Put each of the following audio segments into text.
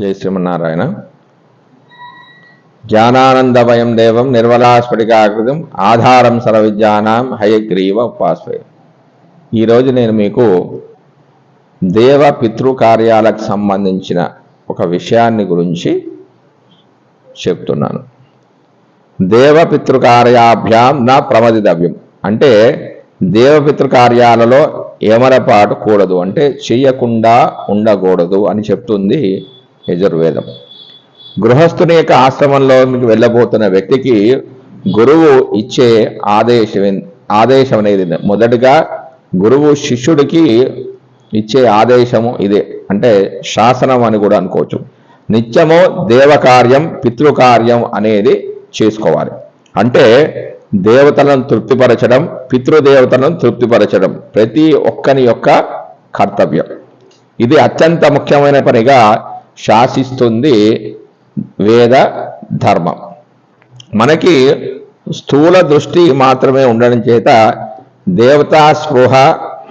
జై శ్రీమన్నారాయణ. జ్ఞానానందమయం దేవం నిర్మలాస్ఫటికాకృతం ఆధారం సర్వవిద్యానాం హయగ్రీవ ఉపాస్వయం ఈరోజు నేను మీకు దేవ పితృ కార్యాలకు సంబంధించిన ఒక విషయాన్ని గురించి చెప్తున్నాను. దేవపితృకార్యాభ్యాం నా ప్రమదితవ్యం. అంటే దేవపితృ కార్యాలలో ఏమరపాటు కూడదు. అంటే చెయ్యకుండా ఉండకూడదు అని చెప్తుంది యజుర్వేదం. గృహస్థుని యొక్క ఆశ్రమంలోకి వెళ్ళబోతున్న వ్యక్తికి గురువు ఇచ్చే ఆదేశం ఆదేశం అనేది మొదటిగా మొదటగా గురువు శిష్యుడికి ఇచ్చే ఆదేశము ఇదే. అంటే శాసనం అని కూడా అనుకోవచ్చు. నిత్యము దేవకార్యం పితృకార్యం అనేది చేసుకోవాలి. అంటే దేవతలను తృప్తిపరచడం పితృదేవతలను తృప్తిపరచడం ప్రతి ఒక్కని యొక్క కర్తవ్యం. ఇది అత్యంత ముఖ్యమైన పనిగా శాసిస్తుంది వేద ధర్మం. మనకి స్థూల దృష్టి మాత్రమే ఉండడం చేత దేవతా స్పృహ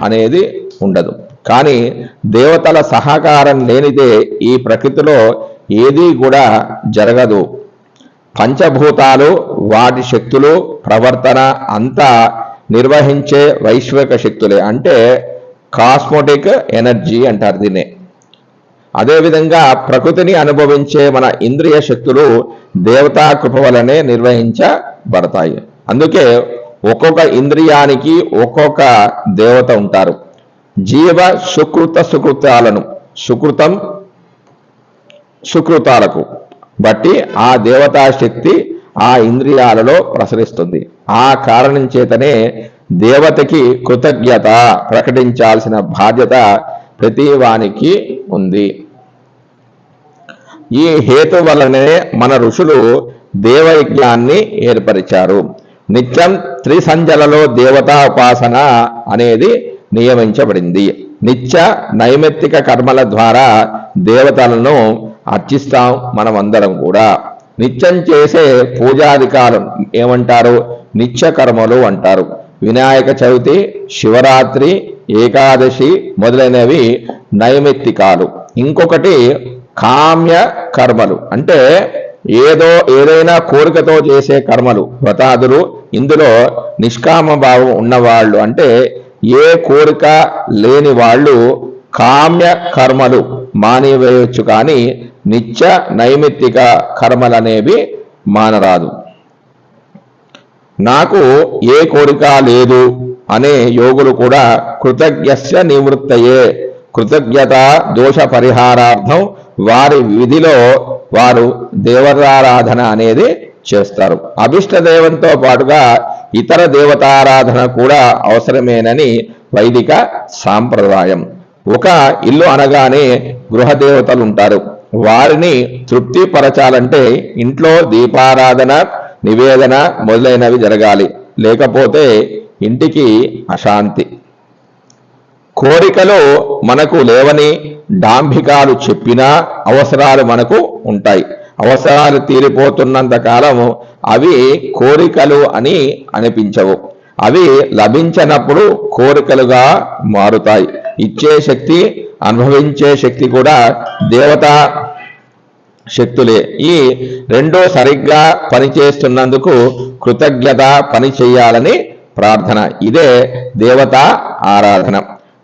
అనేది ఉండదు. కానీ దేవతల సహకారం లేనిదే ఈ ప్రకృతిలో ఏదీ కూడా జరగదు. పంచభూతాలు వాటి శక్తులు ప్రవర్తన అంతా నిర్వహించే వైశ్విక శక్తులే. అంటే కాస్మోటిక్ ఎనర్జీ అంటారు దీన్నే. అదేవిధంగా ప్రకృతిని అనుభవించే మన ఇంద్రియ శక్తులు దేవతా కృప వలనే నిర్వహించబడతాయి. అందుకే ఒక్కొక్క ఇంద్రియానికి ఒక్కొక్క దేవత ఉంటారు. జీవ సుకృత సుకృతాలను సుకృతం సుకృతాలకు బట్టి ఆ దేవతా శక్తి ఆ ఇంద్రియాలలో ప్రసరిస్తుంది. ఆ కారణం చేతనే దేవతకి కృతజ్ఞత ప్రకటించాల్సిన బాధ్యత ప్రతి వానికి ఉంది. ఈ హేతు వలనే మన ఋషులు దేవయజ్ఞాన్ని ఏర్పరిచారు. నిత్యం త్రిసంజలలో దేవతా ఉపాసన అనేది నియమించబడింది. నిత్య నైమిత్తిక కర్మల ద్వారా దేవతలను అర్చిస్తాం మనమందరం కూడా. నిత్యం చేసే పూజాధికారం ఏమంటారు? నిత్య కర్మలు అంటారు. వినాయక చవితి శివరాత్రి ఏకాదశి మొదలైనవి నైమిత్తికాలు. ఇంకొకటి కామ్య కర్మలు. అంటే ఏదో ఏదైనా కోరికతో చేసే కర్మలు. వ్రతాదులు. ఇందులో నిష్కామ భావం ఉన్నవాళ్ళు అంటే ఏ కోరిక లేని వాళ్ళు కామ్య కర్మలు మానివేయొచ్చు కానీ నిత్య నైమిత్తిక కర్మలనేవి మానరాదు. నాకు ఏ కోరిక లేదు అనే యోగులు కూడా కృతజ్ఞస్య నివృత్తయే. కృతజ్ఞత దోష పరిహారార్థం వారి విధిలో వారు దేవతారాధన అనేది చేస్తారు. అభిష్ట దేవంతో పాటుగా ఇతర దేవతారాధన కూడా అవసరమేనని వైదిక సాంప్రదాయం. ఒక ఇల్లు అనగానే గృహ దేవతలు ఉంటారు వారిని తృప్తిపరచాలంటే ఇంట్లో దీపారాధన నివేదన మొదలైనవి జరగాలి. లేకపోతే ఇంటికి అశాంతి. కోరికలు మనకు లేవని డాంభికాలు చెప్పినా అవసరాలు మనకు ఉంటాయి. అవసరాలు తీరిపోతున్నంత కాలం అవి కోరికలు అని అనిపించవు. అవి లభించినప్పుడు కోరికలుగా మారుతాయి. ఇచ్చే శక్తి అనుభవించే శక్తి కూడా దేవతా శక్తులే. ఈ రెండో సరిగ్గా పనిచేస్తున్నందుకు కృతజ్ఞత పని చేయాలని ప్రార్థన. ఇదే దేవతా ఆరాధన.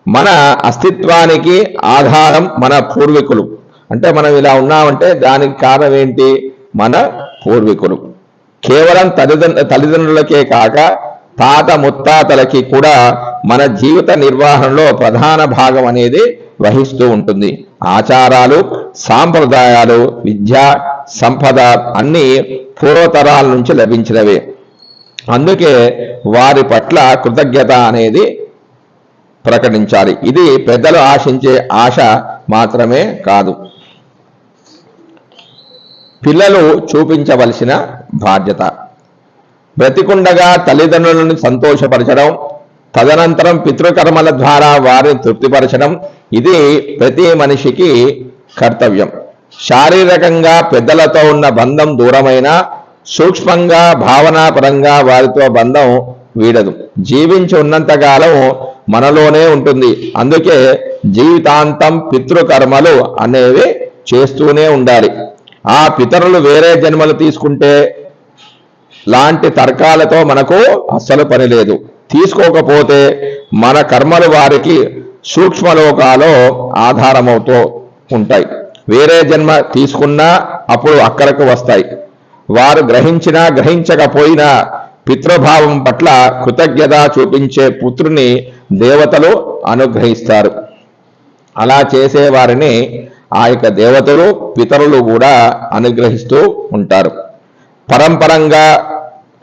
మన అస్తిత్వానికి ఆధారం మన పూర్వీకులు. అంటే మనం ఇలా ఉన్నామంటే దానికి కారణం ఏంటి? మన పూర్వీకులు. కేవలం తల్లిదండ్రు తల్లిదండ్రులకే కాక తాత ముత్తాతలకి కూడా మన జీవిత నిర్వహణలో ప్రధాన భాగం అనేది వహిస్తూ ఉంటుంది. ఆచారాలు సాంప్రదాయాలు విద్య సంపద అన్నీ పూర్వతరాల నుంచి లభించినవే. అందుకే వారి పట్ల కృతజ్ఞత అనేది ప్రకటించాలి. ఇది పెద్దలు ఆశించే ఆశ మాత్రమే కాదు. పిల్లలు చూపించవలసిన బాధ్యత. బ్రతికుండగా తల్లిదండ్రులను సంతోషపరచడం తదనంతరం పితృకర్మల ద్వారా వారిని తృప్తిపరచడం ఇది ప్రతి మనిషికి కర్తవ్యం. శారీరకంగా పెద్దలతో ఉన్న బంధం దూరమైన సూక్ష్మంగా భావనాపరంగా వారితో బంధం వీడదు. జీవించి ఉన్నంతకాలం మనలోనే ఉంటుంది. అందుకే జీవితాంతం పితృకర్మలు అనేవి చేస్తూనే ఉండాలి. ఆ పితరులు వేరే జన్మలు తీసుకుంటే లాంటి తర్కాలతో మనకు అస్సలు పని లేదు. తీసుకోకపోతే మన కర్మలు వారికి సూక్ష్మలోకాలో ఆధారమవుతూ ఉంటాయి. వేరే జన్మ తీసుకున్నా అప్పుడు అక్కడకు వస్తాయి. వారు గ్రహించినా గ్రహించకపోయినా పితృభావం పట్ల కృతజ్ఞత చూపించే పుత్రుని దేవతలు అనుగ్రహిస్తారు. అలా చేసేవారిని ఆ యొక్క దేవతలు పితరులు కూడా అనుగ్రహిస్తూ ఉంటారు. పరంపరంగా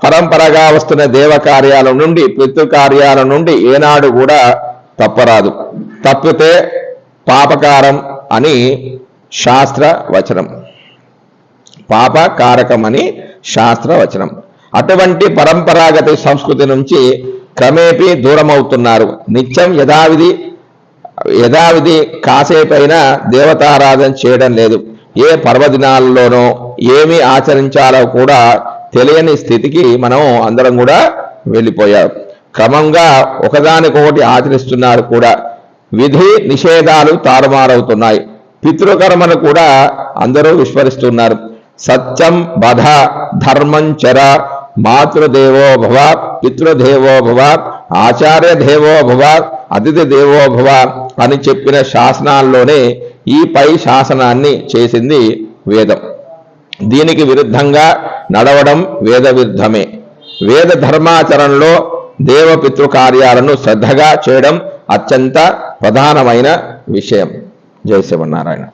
పరంపరగా వస్తున్న దేవ కార్యాల నుండి పితృకార్యాల నుండి ఏనాడు కూడా తప్పరాదు. తప్పితే పాపకారం అని శాస్త్ర వచనం పాప కారకమని శాస్త్ర వచనం అటువంటి పరంపరాగత సంస్కృతి నుంచి క్రమేపీ దూరమవుతున్నారు. నిత్యం యథావిధి యథావిధి కాసేపైనా దేవతారాధన చేయడం లేదు. ఏ పర్వదినాల్లోనో ఏమి ఆచరించాలో కూడా తెలియని స్థితికి మనం అందరం కూడా వెళ్ళిపోయారు క్రమంగా ఒకదానికొకటి ఆచరిస్తున్నారు కూడా. విధి నిషేధాలు తారుమారవుతున్నాయి. పితృకర్మను కూడా అందరూ విస్మరిస్తున్నారు. సత్యం బధ ధర్మం చర మాతృదేవో భవ పితృదేవో భవ ఆచార్య దేవో భవ అతిథి దేవో భవ అని చెప్పిన శాసనాల్లోనే ఈ పై శాసనాన్ని చేసింది వేదం. దీనికి విరుద్ధంగా నడవడం వేద విరుద్ధమే వేద ధర్మాచరణలో దేవపితృ కార్యాలను శ్రద్ధగా చేయడం అత్యంత ప్రధానమైన విషయం. జయ శివనారాయణ